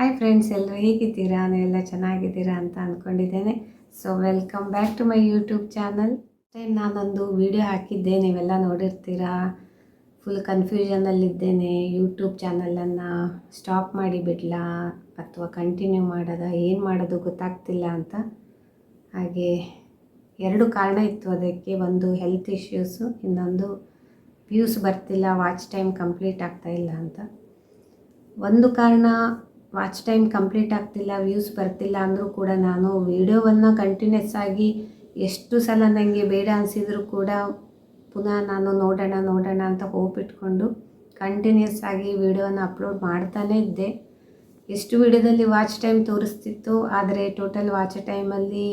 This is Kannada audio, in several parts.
ಹಾಯ್ ಫ್ರೆಂಡ್ಸ್ ಎಲ್ಲರೂ ಹೇಗಿದ್ದೀರಾ? ಎಲ್ಲ ಚೆನ್ನಾಗಿದ್ದೀರಾ ಅಂತ ಅಂದ್ಕೊಂಡಿದ್ದೇನೆ so welcome back to my YouTube channel time ನಾನೊಂದು ವಿಡಿಯೋ ಹಾಕಿದ್ದೆ. ನೀವೆಲ್ಲ ನೋಡಿರ್ತೀರಾ? ಫುಲ್ ಕನ್ಫ್ಯೂಷನಲ್ಲಿದ್ದೇನೆ ಯೂಟ್ಯೂಬ್ ಚಾನಲನ್ನು ಸ್ಟಾಪ್ ಮಾಡಿ ಬಿಡಲಾ? ಅಥವಾ ಕಂಟಿನ್ಯೂ ಮಾಡೋದ? ಏನು ಮಾಡೋದು ಗೊತ್ತಾಗ್ತಿಲ್ಲ ಅಂತ. ಹಾಗೆ ಎರಡು ಕಾರಣ ಇತ್ತು ಅದಕ್ಕೆ. ಒಂದು ಹೆಲ್ತ್ ಇಶ್ಯೂಸು ಇನ್ನೊಂದು ವ್ಯೂಸ್ ಬರ್ತಿಲ್ಲ ವಾಚ್ ಟೈಮ್ ಕಂಪ್ಲೀಟ್ ಆಗ್ತಾ ಇಲ್ಲ ಅಂತ. ಒಂದು ಕಾರಣ ವಾಚ್ ಟೈಮ್ ಕಂಪ್ಲೀಟ್ ಆಗ್ತಿಲ್ಲ ವ್ಯೂಸ್ ಬರ್ತಿಲ್ಲ ಅಂದರೂ ಕೂಡ ನಾನು ವೀಡಿಯೋವನ್ನು ಕಂಟಿನ್ಯೂಸ್ ಆಗಿ ಎಷ್ಟು ಸಲ ನನಗೆ ಬೇಡ ಅನಿಸಿದರೂ ಕೂಡ ಪುನಃ ನಾನು ನೋಡೋಣ ನೋಡೋಣ ಅಂತ ಹೋಪ್ ಇಟ್ಕೊಂಡು ಕಂಟಿನ್ಯೂಸ್ ಆಗಿ ವೀಡಿಯೋನ ಅಪ್ಲೋಡ್ ಮಾಡ್ತಾನೇ ಇದ್ದೆ. ಎಷ್ಟು ವಿಡಿಯೋದಲ್ಲಿ ವಾಚ್ ಟೈಮ್ ತೋರಿಸ್ತಿತ್ತು, ಆದರೆ ಟೋಟಲ್ ವಾಚ್ ಟೈಮಲ್ಲಿ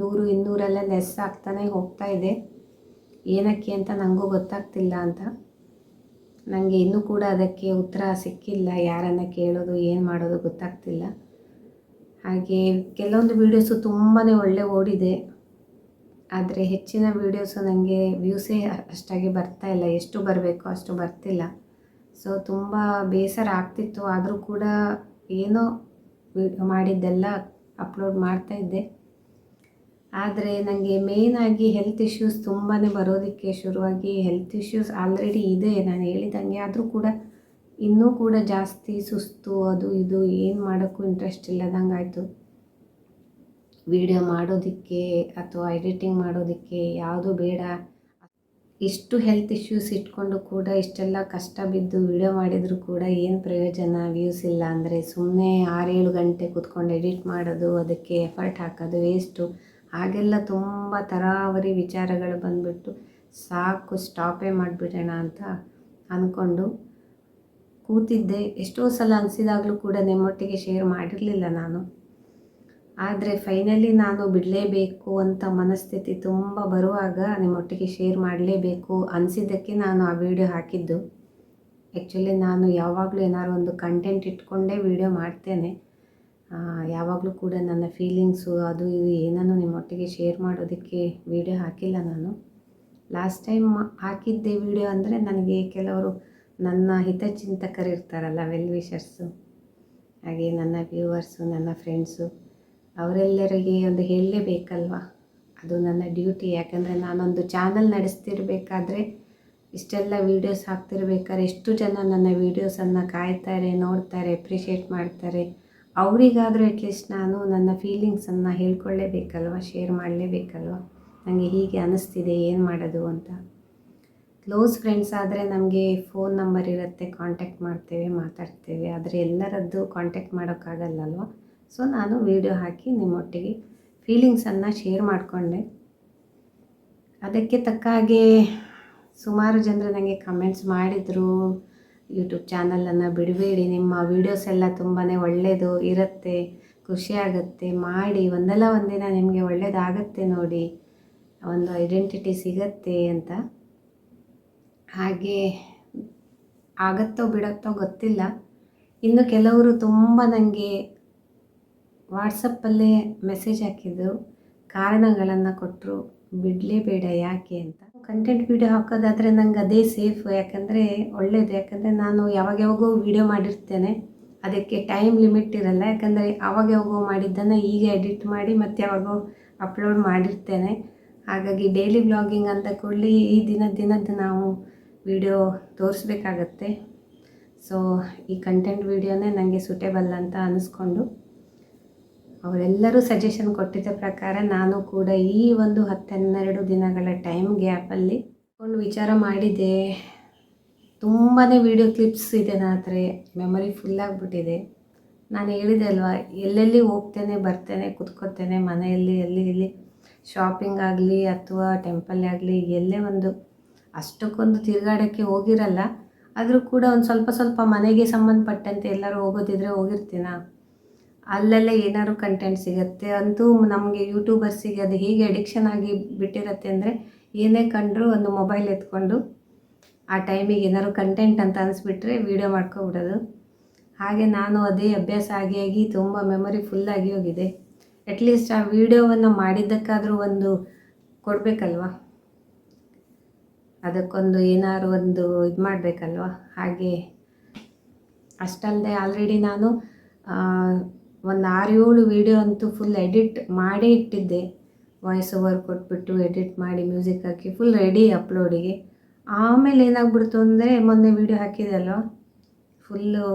ನೂರು, ಇನ್ನೂರೆಲ್ಲ ಲೆಸ್ ಆಗ್ತಾನೆ ಹೋಗ್ತಾ ಇದೆ. ಏನಕ್ಕೆ ಅಂತ ನನಗೂ ಗೊತ್ತಾಗ್ತಿಲ್ಲ ಅಂತ. ನನಗೆ ಇನ್ನೂ ಕೂಡ ಅದಕ್ಕೆ ಉತ್ತರ ಸಿಕ್ಕಿಲ್ಲ. ಯಾರನ್ನು ಕೇಳೋದು, ಏನು ಮಾಡೋದು ಗೊತ್ತಾಗ್ತಿಲ್ಲ. ಹಾಗೆ ಕೆಲವೊಂದು ವೀಡಿಯೋಸು ತುಂಬಾ ಒಳ್ಳೆ ಓಡಿದೆ. ಆದರೆ ಹೆಚ್ಚಿನ ವೀಡಿಯೋಸು ನನಗೆ ವ್ಯೂಸೇ ಅಷ್ಟಾಗಿ ಬರ್ತಾ ಇಲ್ಲ. ಎಷ್ಟು ಬರಬೇಕು ಅಷ್ಟು ಬರ್ತಿಲ್ಲ. ಸೊ ತುಂಬ ಬೇಸರ ಆಗ್ತಿತ್ತು. ಆದರೂ ಕೂಡ ಏನೋ ಮಾಡಿದ್ದೆಲ್ಲ ಅಪ್ಲೋಡ್ ಮಾಡ್ತಾ ಇದ್ದೆ. ಆದರೆ ನನಗೆ ಮೇಯ್ನಾಗಿ ಹೆಲ್ತ್ ಇಶ್ಯೂಸ್ ತುಂಬಾ ಬರೋದಕ್ಕೆ ಶುರುವಾಗಿ ಹೆಲ್ತ್ ಇಶ್ಯೂಸ್ ಆಲ್ರೆಡಿ ಇದೆ. ನಾನು ಹೇಳಿದಂಗೆ ಆದರೂ ಕೂಡ ಇನ್ನೂ ಕೂಡ ಜಾಸ್ತಿ ಸುಸ್ತು ಅದು ಇದು ಏನು ಮಾಡೋಕ್ಕೂ ಇಂಟ್ರೆಸ್ಟ್ ಇಲ್ಲದಂಗೆ ಆಯಿತು. ವಿಡಿಯೋ ಮಾಡೋದಕ್ಕೆ ಅಥವಾ ಎಡಿಟಿಂಗ್ ಮಾಡೋದಕ್ಕೆ ಯಾವುದು ಬೇಡ. ಇಷ್ಟು ಹೆಲ್ತ್ ಇಶ್ಯೂಸ್ ಇಟ್ಕೊಂಡು ಕೂಡ ಇಷ್ಟೆಲ್ಲ ಕಷ್ಟ ಬಿದ್ದು ವಿಡಿಯೋ ಮಾಡಿದರೂ ಕೂಡ ಏನು ಪ್ರಯೋಜನ? ವ್ಯೂಸ್ ಇಲ್ಲ ಅಂದರೆ ಸುಮ್ಮನೆ ಆರೇಳು ಗಂಟೆ ಕೂತ್ಕೊಂಡು ಎಡಿಟ್ ಮಾಡೋದು, ಅದಕ್ಕೆ ಎಫರ್ಟ್ ಹಾಕೋದು ವೇಸ್ಟು ಹಾಗೆಲ್ಲ ತುಂಬ ತರಾವರಿ ವಿಚಾರಗಳು ಬಂದುಬಿಟ್ಟು ಸಾಕು ಸ್ಟಾಪೇ ಮಾಡಿಬಿಡೋಣ ಅಂತ ಅಂದ್ಕೊಂಡು ಕೂತಿದ್ದೆ. ಎಷ್ಟೋ ಸಲ ಅನಿಸಿದಾಗಲೂ ಕೂಡ ನಿಮ್ಮೊಟ್ಟಿಗೆ ಶೇರ್ ಮಾಡಿರಲಿಲ್ಲ ನಾನು. ಆದರೆ ಫೈನಲಿ ನಾನು ಬಿಡಲೇಬೇಕು ಅಂತ ಮನಸ್ಥಿತಿ ತುಂಬ ಬರುವಾಗ ನಿಮ್ಮೊಟ್ಟಿಗೆ ಶೇರ್ ಮಾಡಲೇಬೇಕು ಅನಿಸಿದ್ದಕ್ಕೆ ನಾನು ಆ ವಿಡಿಯೋ ಹಾಕಿದ್ದು. ಆ್ಯಕ್ಚುಲಿ ನಾನು ಯಾವಾಗಲೂ ಏನಾದ್ರು ಒಂದು ಕಂಟೆಂಟ್ ಇಟ್ಕೊಂಡೇ ವಿಡಿಯೋ ಮಾಡ್ತೇನೆ. ಯಾವಾಗಲೂ ಕೂಡ ನನ್ನ ಫೀಲಿಂಗ್ಸು ಅದು ಇದು ಏನನ್ನು ನಿಮ್ಮೊಟ್ಟಿಗೆ ಶೇರ್ ಮಾಡೋದಕ್ಕೆ ವಿಡಿಯೋ ಹಾಕಿಲ್ಲ ನಾನು. ಲಾಸ್ಟ್ ಟೈಮ್ ಹಾಕಿದ್ದೆ ವಿಡಿಯೋ ಅಂದರೆ ನನಗೆ ಕೆಲವರು ನನ್ನ ಹಿತಚಿಂತಕರು ಇರ್ತಾರಲ್ಲ ವೆಲ್ ವಿಷರ್ಸು ಹಾಗೆ ನನ್ನ ವ್ಯೂವರ್ಸು ನನ್ನ ಫ್ರೆಂಡ್ಸು ಅವರೆಲ್ಲರಿಗೆ ಒಂದು ಹೇಳಲೇಬೇಕಲ್ವ? ಅದು ನನ್ನ ಡ್ಯೂಟಿ ಯಾಕಂದರೆ ನಾನೊಂದು ಚಾನಲ್ ನಡೆಸ್ತಿರ್ಬೇಕಾದ್ರೆ ಇಷ್ಟೆಲ್ಲ ವೀಡಿಯೋಸ್ ಹಾಕ್ತಿರ್ಬೇಕಾದ್ರೆ ಎಷ್ಟು ಜನ ನನ್ನ ವೀಡಿಯೋಸನ್ನು ಕಾಯ್ತಾರೆ, ನೋಡ್ತಾರೆ ಅಪ್ರಿಷಿಯೇಟ್ ಮಾಡ್ತಾರೆ. ಅವರಿಗಾದರೂ ಅಟ್ಲೀಸ್ಟ್ ನಾನು ನನ್ನ ಫೀಲಿಂಗ್ಸನ್ನು ಹೇಳ್ಕೊಳ್ಳೇಬೇಕಲ್ವ? ಶೇರ್ ಮಾಡಲೇಬೇಕಲ್ವ? ನನಗೆ ಹೀಗೆ ಅನ್ನಿಸ್ತಿದೆ ಏನು ಮಾಡೋದು ಅಂತ. ಕ್ಲೋಸ್ ಫ್ರೆಂಡ್ಸ್ ಆದರೆ ನಮಗೆ ಫೋನ್ ನಂಬರ್ ಇರುತ್ತೆ ಕಾಂಟ್ಯಾಕ್ಟ್ ಮಾಡ್ತೇವೆ, ಮಾತಾಡ್ತೇವೆ. ಆದರೆ ಎಲ್ಲರದ್ದು ಕಾಂಟ್ಯಾಕ್ಟ್ ಮಾಡೋಕ್ಕಾಗಲ್ಲಲ್ವ? ಸೊ ನಾನು ವಿಡಿಯೋ ಹಾಕಿ ನಿಮ್ಮೊಟ್ಟಿಗೆ ಫೀಲಿಂಗ್ಸನ್ನು ಶೇರ್ ಮಾಡಿಕೊಂಡೆ. ಅದಕ್ಕೆ ತಕ್ಕ ಹಾಗೆ ಸುಮಾರು ಜನರು ನನಗೆ ಕಮೆಂಟ್ಸ್ ಮಾಡಿದರು. ಯೂಟ್ಯೂಬ್ ಚಾನಲನ್ನು ಬಿಡಬೇಡಿ. ನಿಮ್ಮ ವೀಡಿಯೋಸ್ ಎಲ್ಲ ತುಂಬಾ ಒಳ್ಳೆಯದು ಇರುತ್ತೆ ಖುಷಿಯಾಗುತ್ತೆ ಮಾಡಿ, ಒಂದಲ್ಲ ಒಂದಿನ ನಿಮಗೆ ಒಳ್ಳೆಯದಾಗತ್ತೆ ನೋಡಿ. ಒಂದು ಐಡೆಂಟಿಟಿ ಸಿಗತ್ತೆ ಅಂತ. ಹಾಗೆ ಆಗತ್ತೋ ಬಿಡತ್ತೋ ಗೊತ್ತಿಲ್ಲ. ಇನ್ನು ಕೆಲವರು ತುಂಬ ನನಗೆ ವಾಟ್ಸಪ್ಪಲ್ಲೇ ಮೆಸೇಜ್ ಹಾಕಿದ್ರು. ಕಾರಣಗಳನ್ನು ಕೊಟ್ಟರು ಬಿಡಲೇಬೇಡ ಯಾಕೆ ಅಂತ. ಕಂಟೆಂಟ್ ವೀಡಿಯೋ ಹಾಕೋದಾದರೆ ನಂಗೆ ಅದೇ ಸೇಫ್ ಯಾಕಂದರೆ ಒಳ್ಳೆಯದು ಯಾಕಂದರೆ ನಾನು ಯಾವಾಗ ಯಾವಾಗೋ ವೀಡಿಯೋ ಮಾಡಿರ್ತೇನೆ, ಅದಕ್ಕೆ ಟೈಮ್ ಲಿಮಿಟ್ ಇರಲ್ಲ. ಯಾಕಂದರೆ ಆವಾಗ ಯಾವಾಗೋ ಮಾಡಿದ್ದನ್ನು ಈಗ ಎಡಿಟ್ ಮಾಡಿ ಮತ್ತೆ ಯಾವಾಗೋ ಅಪ್ಲೋಡ್ ಮಾಡಿರ್ತೇನೆ. ಹಾಗಾಗಿ ಡೈಲಿ ಬ್ಲಾಗಿಂಗ್ ಅಂತ ಕೂಡಲೇ ಈ ದಿನ ದಿನದ್ದು ನಾವು ವಿಡಿಯೋ ತೋರಿಸ್ಬೇಕಾಗತ್ತೆ. ಸೊ ಈ ಕಂಟೆಂಟ್ ವೀಡಿಯೋನೇ ನನಗೆ ಸೂಟೇಬಲ್ ಅಂತ ಅನ್ನಿಸ್ಕೊಂಡು ಅವರೆಲ್ಲರೂ ಸಜೆಷನ್ ಕೊಟ್ಟಿದ್ದ ಪ್ರಕಾರ ನಾನು ಕೂಡ ಈ ಒಂದು ಹತ್ತೆನ್ನೆರಡು ದಿನಗಳ ಟೈಮ್ ಗ್ಯಾಪಲ್ಲಿ ಒಂದು ವಿಚಾರ ಮಾಡಿದೆ ತುಂಬಾ ವಿಡಿಯೋ ಕ್ಲಿಪ್ಸ್ ಇದೆ ನನ್ನ ಹತ್ರ ಮೆಮೊರಿ ಫುಲ್ ಆಗಿಬಿಟ್ಟಿದೆ. ನಾನು ಹೇಳಿದೆ ಅಲ್ವಾ, ಎಲ್ಲೆಲ್ಲಿ ಹೋಗ್ತೇನೆ, ಬರ್ತೇನೆ ಕುತ್ಕೋತೇನೆ ಮನೆಯಲ್ಲಿ, ಎಲ್ಲಿ ಇಲ್ಲಿ ಶಾಪಿಂಗ್ ಆಗಲಿ ಅಥವಾ ಟೆಂಪಲ್ ಆಗಲಿ, ಎಲ್ಲೇ ಒಂದು, ಅಷ್ಟಕ್ಕೊಂದು ತಿರುಗಾಡೋಕ್ಕೆ ಹೋಗಿರಲ್ಲ. ಆದರೂ ಕೂಡ ಒಂದು ಸ್ವಲ್ಪ ಸ್ವಲ್ಪ ಮನೆಗೆ ಸಂಬಂಧಪಟ್ಟಂತೆ ಎಲ್ಲರೂ ಹೋಗೋದಿದ್ರೆ ಹೋಗಿರ್ತೀನ? ಅಲ್ಲೆಲ್ಲ ಏನಾದ್ರು ಕಂಟೆಂಟ್ ಸಿಗುತ್ತೆ ಅಂತೂ ನಮಗೆ ಯೂಟ್ಯೂಬರ್ಸಿಗೆ ಅದು ಹೇಗೆ ಅಡಿಕ್ಷನ್ ಆಗಿ ಬಿಟ್ಟಿರುತ್ತೆ ಅಂದರೆ ಏನೇ ಕಂಡ್ರೂ ಒಂದು ಮೊಬೈಲ್ ಎತ್ಕೊಂಡು ಆ ಟೈಮಿಗೆ ಏನಾದ್ರು ಕಂಟೆಂಟ್ ಅಂತ ಅನಿಸ್ಬಿಟ್ರೆ ವೀಡಿಯೋ ಮಾಡ್ಕೊಬಿಡೋದು. ಹಾಗೆ ನಾನು ಅದೇ ಅಭ್ಯಾಸ ಆಗಿ ಆಗಿ ತುಂಬ ಮೆಮೊರಿ ಫುಲ್ಲಾಗಿ ಹೋಗಿದೆ. ಅಟ್ಲೀಸ್ಟ್ ಆ ವಿಡಿಯೋವನ್ನು ಮಾಡಿದ್ದಕ್ಕಾದರೂ ಒಂದು ಕೊಡಬೇಕಲ್ವ? ಅದಕ್ಕೊಂದು ಏನಾದ್ರು ಒಂದು ಇದು ಮಾಡಬೇಕಲ್ವ? ಹಾಗೆ ಅಷ್ಟಲ್ಲದೆ ಆಲ್ರೆಡಿ ನಾನು ಒಂದು ಆರು ಏಳು ವೀಡಿಯೋ ಅಂತೂ ಫುಲ್ ಎಡಿಟ್ ಮಾಡೇ ಇಟ್ಟಿದ್ದೆ. ವಾಯ್ಸ್ ಓವರ್ ಕೊಟ್ಬಿಟ್ಟು ಎಡಿಟ್ ಮಾಡಿ ಮ್ಯೂಸಿಕ್ ಹಾಕಿ ಫುಲ್ ರೆಡಿ ಅಪ್ಲೋಡಿಗೆ ಆಮೇಲೆ ಏನಾಗ್ಬಿಡ್ತು ಅಂದರೆ ಮೊನ್ನೆ ವೀಡಿಯೋ ಹಾಕಿದೆ ಅಲ್ವಾ ಫುಲ್ಲು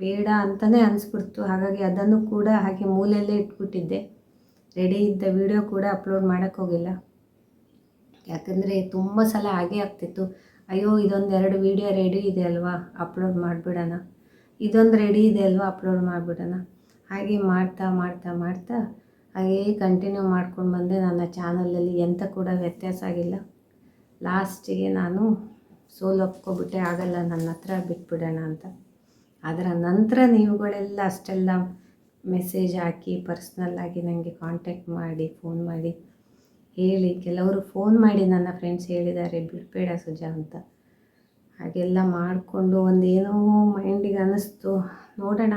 ಬೇಡ ಅಂತಲೇ ಅನಿಸ್ಬಿಡ್ತು. ಹಾಗಾಗಿ ಅದನ್ನು ಕೂಡ ಹಾಗೆ ಮೂಲೆಯಲ್ಲೇ ಇಟ್ಬಿಟ್ಟಿದ್ದೆ. ರೆಡಿ ಇದ್ದ ವೀಡಿಯೋ ಕೂಡ ಅಪ್ಲೋಡ್ ಮಾಡೋಕ್ಕೋಗಿಲ್ಲ ಯಾಕಂದರೆ ತುಂಬ ಸಲ ಹಾಗೆ ಆಗ್ತಿತ್ತು. ಅಯ್ಯೋ, ಇದೊಂದು ಎರಡು ವೀಡಿಯೋ ರೆಡಿ ಇದೆ ಅಲ್ವಾ? ಅಪ್ಲೋಡ್ ಮಾಡಿಬಿಡೋಣ. ಇದೊಂದು ರೆಡಿ ಇದೆ ಅಲ್ವಾ? ಅಪ್ಲೋಡ್ ಮಾಡಿಬಿಡೋಣ. ಹಾಗೆ ಮಾಡ್ತಾ ಮಾಡ್ತಾ ಮಾಡ್ತಾ ಹಾಗೇ ಕಂಟಿನ್ಯೂ ಮಾಡ್ಕೊಂಡು ಬಂದೆ ನನ್ನ ಚಾನಲಲ್ಲಿ ಎಂಥ ಕೂಡ ವ್ಯತ್ಯಾಸ ಆಗಿಲ್ಲ. ಲಾಸ್ಟಿಗೆ ನಾನು ಸೋಲು ಒಪ್ಕೊಬಿಟ್ಟೆ ಆಗಲ್ಲ, ನನ್ನ ಹತ್ರ ಬಿಟ್ಬಿಡೋಣ ಅಂತ. ಅದರ ನಂತರ ನೀವುಗಳೆಲ್ಲ ಅಷ್ಟೆಲ್ಲ ಮೆಸೇಜ್ ಹಾಕಿ ಪರ್ಸ್ನಲ್ಲಾಗಿ ನನಗೆ ಕಾಂಟ್ಯಾಕ್ಟ್ ಮಾಡಿ ಫೋನ್ ಮಾಡಿ, ಹೇಳಿ. ಕೆಲವರು ಫೋನ್ ಮಾಡಿ ನನ್ನ ಫ್ರೆಂಡ್ಸ್ ಹೇಳಿದ್ದಾರೆ, ಬಿಡಬೇಡ ಸುಜಾ ಅಂತ. ಹಾಗೆಲ್ಲ ಮಾಡಿಕೊಂಡು ಒಂದೇನೋ ಮೈಂಡಿಗೆ ಅನ್ನಿಸ್ತು. ನೋಡೋಣ.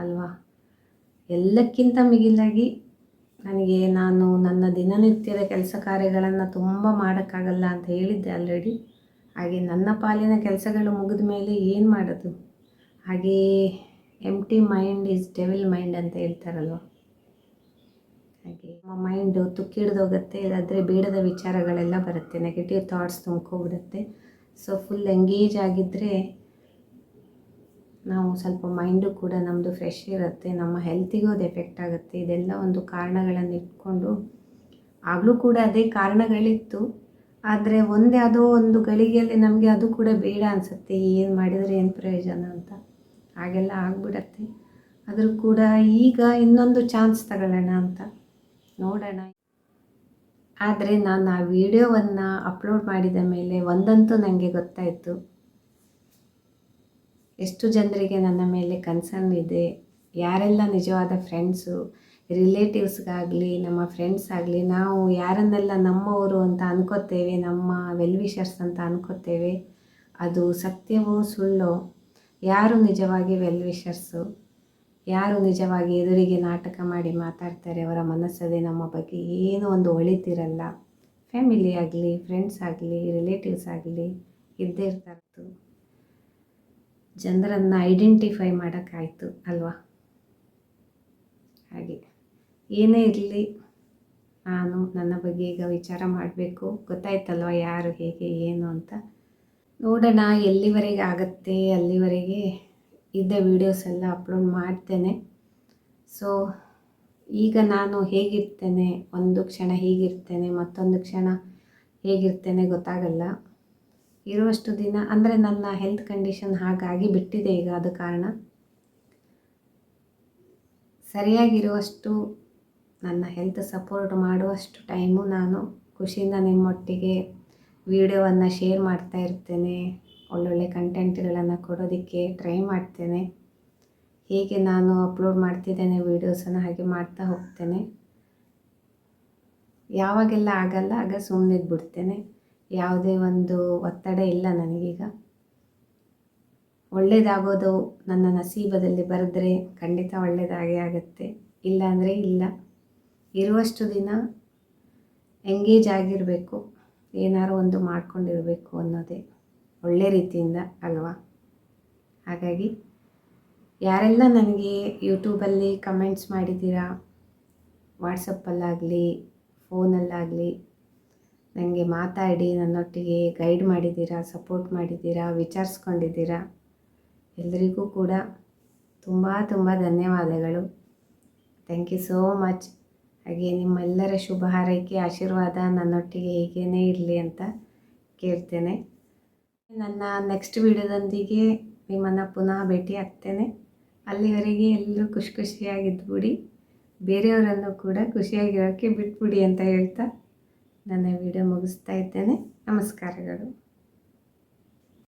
ಅಲ್ವಾ? ಎಲ್ಲಕ್ಕಿಂತ ಮಿಗಿಲಾಗಿ ನನಗೆ ನಾನು ನನ್ನ ದಿನನಿತ್ಯದ ಕೆಲಸ ಕಾರ್ಯಗಳನ್ನು ತುಂಬ ಮಾಡೋಕ್ಕಾಗಲ್ಲ ಅಂತ ಹೇಳಿದ್ದೆ ಆಲ್ರೆಡಿ ಹಾಗೆ ನನ್ನ ಪಾಲಿನ ಕೆಲಸಗಳು ಮುಗಿದ ಮೇಲೆ ಏನು ಮಾಡೋದು? ಹಾಗೆಯೇ ಟಿ ಮೈಂಡ್ ಈಸ್ ಡೆವಿಲ್ ಮೈಂಡ್ ಅಂತ ಹೇಳ್ತಾರಲ್ವ? ಹಾಗೆ ನಮ್ಮ ಮೈಂಡು ತುಕ್ಕಿಡ್ದೋಗುತ್ತೆ ಇಲ್ಲಾದರೆ ಬೇಡದ ವಿಚಾರಗಳೆಲ್ಲ ಬರುತ್ತೆ ನೆಗೆಟಿವ್ ಥಾಟ್ಸ್ ತುಂಬ್ಕೊಬಿಡುತ್ತೆ ಸೊ ಫುಲ್ ಎಂಗೇಜ್ ಆಗಿದ್ದರೆ ನಾವು ಸ್ವಲ್ಪ ಮೈಂಡು ಕೂಡ ನಮ್ಮದು ಫ್ರೆಶ್ ಇರುತ್ತೆ, ನಮ್ಮ ಹೆಲ್ತಿಗೂ ಅದು ಎಫೆಕ್ಟ್ ಆಗುತ್ತೆ. ಇದೆಲ್ಲ ಒಂದು ಕಾರಣಗಳನ್ನು ಇಟ್ಕೊಂಡು ಆಗಲೂ ಕೂಡ ಅದೇ ಕಾರಣಗಳಿತ್ತು. ಆದರೆ ಒಂದೇ ಅದೋ ಒಂದು ಗಳಿಗೆಯಲ್ಲಿ ನಮಗೆ ಅದು ಕೂಡ ಬೇಡ ಅನಿಸುತ್ತೆ, ಏನು ಮಾಡಿದರೆ ಏನು ಪ್ರಯೋಜನ ಅಂತ. ಹಾಗೆಲ್ಲ ಆಗಿಬಿಡತ್ತೆ. ಆದರೂ ಕೂಡ ಈಗ ಇನ್ನೊಂದು ಚಾನ್ಸ್ ತಗೊಳ್ಳೋಣ ಅಂತ ನೋಡೋಣ. ಆದರೆ ನಾನು ಆ ವಿಡಿಯೋವನ್ನು ಅಪ್ಲೋಡ್ ಮಾಡಿದ ಮೇಲೆ ಒಂದಂತೂ ನನಗೆ ಗೊತ್ತಾಯಿತು. ಎಷ್ಟು ಜನರಿಗೆ ನನ್ನ ಮೇಲೆ ಕನ್ಸರ್ನ್ ಇದೆ, ಯಾರೆಲ್ಲ ನಿಜವಾದ ಫ್ರೆಂಡ್ಸು ರಿಲೇಟಿವ್ಸ್ಗಾಗಲಿ ನಮ್ಮ ಫ್ರೆಂಡ್ಸ್ ಆಗಲಿ, ನಾವು ಯಾರನ್ನೆಲ್ಲ ನಮ್ಮವರು ಅಂತ ಅನ್ಕೋತೇವೆ ನಮ್ಮ ವೆಲ್ವಿಷರ್ಸ್ ಅಂತ ಅನ್ಕೋತೇವೆ ಅದು ಸತ್ಯವೋ ಸುಳ್ಳೋ? ಯಾರು ನಿಜವಾಗಿ ವೆಲ್ ವಿಷರ್ಸು ಯಾರು ನಿಜವಾಗಿ ಎದುರಿಗೆ ನಾಟಕ ಮಾಡಿ ಮಾತಾಡ್ತಾರೆ ಅವರ ಮನಸ್ಸಲ್ಲಿ ನಮ್ಮ ಬಗ್ಗೆ? ಏನೂ ಒಂದು ಒಳಿತಿರಲ್ಲ. ಫ್ಯಾಮಿಲಿ ಆಗಲಿ ಫ್ರೆಂಡ್ಸ್ ಆಗಲಿ ರಿಲೇಟಿವ್ಸ್ ಆಗಲಿ, ಇದ್ದೇ ಇರ್ತಾರತ್ತು ಜನರನ್ನು ಐಡೆಂಟಿಫೈ ಮಾಡೋಕ್ಕಾಯಿತು ಅಲ್ವಾ? ಹಾಗೆ. ಏನೇ ಇರಲಿ, ನಾನು ನನ್ನ ಬಗ್ಗೆ ಈಗ ವಿಚಾರ ಮಾಡಬೇಕು. ಗೊತ್ತಾಯ್ತಲ್ವ ಯಾರು, ಹೇಗೆ, ಏನು ಅಂತ? ನೋಡೋಣ, ಎಲ್ಲಿವರೆಗೆ ಆಗುತ್ತೆ ಅಲ್ಲಿವರೆಗೆ ಇದ್ದ ವೀಡಿಯೋಸ್ ಎಲ್ಲ ಅಪ್ಲೋಡ್ ಮಾಡ್ತೇನೆ. ಸೊ ಈಗ ನಾನು ಹೇಗಿರ್ತೇನೆ, ಒಂದು ಕ್ಷಣ ಹೀಗಿರ್ತೇನೆ, ಮತ್ತೊಂದು ಕ್ಷಣ ಹೇಗಿರ್ತೇನೆ ಗೊತ್ತಾಗಲ್ಲ. ಇರುವಷ್ಟು ದಿನ, ಅಂದರೆ ನನ್ನ ಹೆಲ್ತ್ ಕಂಡೀಷನ್ ಹಾಗಾಗಿ ಬಿಟ್ಟಿದೆ ಈಗ ಅದು ಕಾರಣ. ಸರಿಯಾಗಿರುವಷ್ಟು ನನ್ನ ಹೆಲ್ತ್ ಸಪೋರ್ಟ್ ಮಾಡುವಷ್ಟು ಟೈಮು ನಾನು ಖುಷಿಯಿಂದ ನಿಮ್ಮೊಟ್ಟಿಗೆ ವಿಡಿಯೋವನ್ನು ಶೇರ್ ಮಾಡ್ತಾ ಇರ್ತೇನೆ. ಒಳ್ಳೊಳ್ಳೆ ಕಂಟೆಂಟ್ಗಳನ್ನು ಕೊಡೋದಕ್ಕೆ ಟ್ರೈ ಮಾಡ್ತೇನೆ. ಹೇಗೆ ನಾನು ಅಪ್ಲೋಡ್ ಮಾಡ್ತಿದ್ದೇನೆ ವೀಡಿಯೋಸನ್ನು ಹಾಗೆ ಮಾಡ್ತಾ ಹೋಗ್ತೇನೆ. ಯಾವಾಗೆಲ್ಲ ಆಗಲ್ಲ, ಆಗ ಸುಮ್ಮನೆ ಬಿಡ್ತೇನೆ ಯಾವುದೇ ಒಂದು ಒತ್ತಡ ಇಲ್ಲ ನನಗೀಗ. ಒಳ್ಳೆಯದಾಗೋದು ನನ್ನ ನಸೀಬದಲ್ಲಿ ಬರೆದ್ರೆ ಖಂಡಿತ ಒಳ್ಳೆಯದಾಗೇ ಆಗುತ್ತೆ. ಇಲ್ಲ ಅಂದರೆ ಇಲ್ಲ. ಇರುವಷ್ಟು ದಿನ ಎಂಗೇಜ್ ಆಗಿರಬೇಕು. ಏನಾರು ಒಂದು ಮಾಡ್ಕೊಂಡಿರಬೇಕು ಅನ್ನೋದೇ. ಒಳ್ಳೆ ರೀತಿಯಿಂದ ಅಲ್ವಾ? ಹಾಗಾಗಿ ಯಾರೆಲ್ಲ ನನಗೆ ಯೂಟ್ಯೂಬಲ್ಲಿ ಕಮೆಂಟ್ಸ್ ಮಾಡಿದ್ದೀರಾ? ವಾಟ್ಸಪ್ಪಲ್ಲಾಗಲಿ, ಫೋನಲ್ಲಾಗಲಿ ನನಗೆ ಮಾತಾಡಿ, ನನ್ನೊಟ್ಟಿಗೆ ಗೈಡ್ ಮಾಡಿದ್ದೀರಾ ಸಪೋರ್ಟ್ ಮಾಡಿದ್ದೀರಾ, ವಿಚಾರಿಸ್ಕೊಂಡಿದ್ದೀರಾ? ಎಲ್ಲರಿಗೂ ಕೂಡ ತುಂಬ ತುಂಬ ಧನ್ಯವಾದಗಳು. ಥ್ಯಾಂಕ್ ಯು ಸೋ ಮಚ್ ಹಾಗೆ ನಿಮ್ಮೆಲ್ಲರ ಶುಭ ಹಾರೈಕೆ, ಆಶೀರ್ವಾದ ನನ್ನೊಟ್ಟಿಗೆ ಹೀಗೇ ಇರಲಿ ಅಂತ ಕೇಳ್ತೇನೆ. ನನ್ನ ನೆಕ್ಸ್ಟ್ ವಿಡಿಯೋದೊಂದಿಗೆ ನಿಮ್ಮನ್ನು ಪುನಃ ಭೇಟಿ ಆಗ್ತೇನೆ. ಅಲ್ಲಿವರೆಗೆ ಎಲ್ಲರೂ ಖುಷಿ ಖುಷಿಯಾಗಿದ್ದುಬಿಡಿ. ಬೇರೆಯವರನ್ನು ಕೂಡ ಖುಷಿಯಾಗಿರೋಕ್ಕೆ ಬಿಟ್ಬಿಡಿ ಅಂತ ಹೇಳ್ತಾ ನನ್ನ ವಿಡಿಯೋ ಮುಗಿಸ್ತಾ ಇದ್ದೇನೆ. ನಮಸ್ಕಾರಗಳು.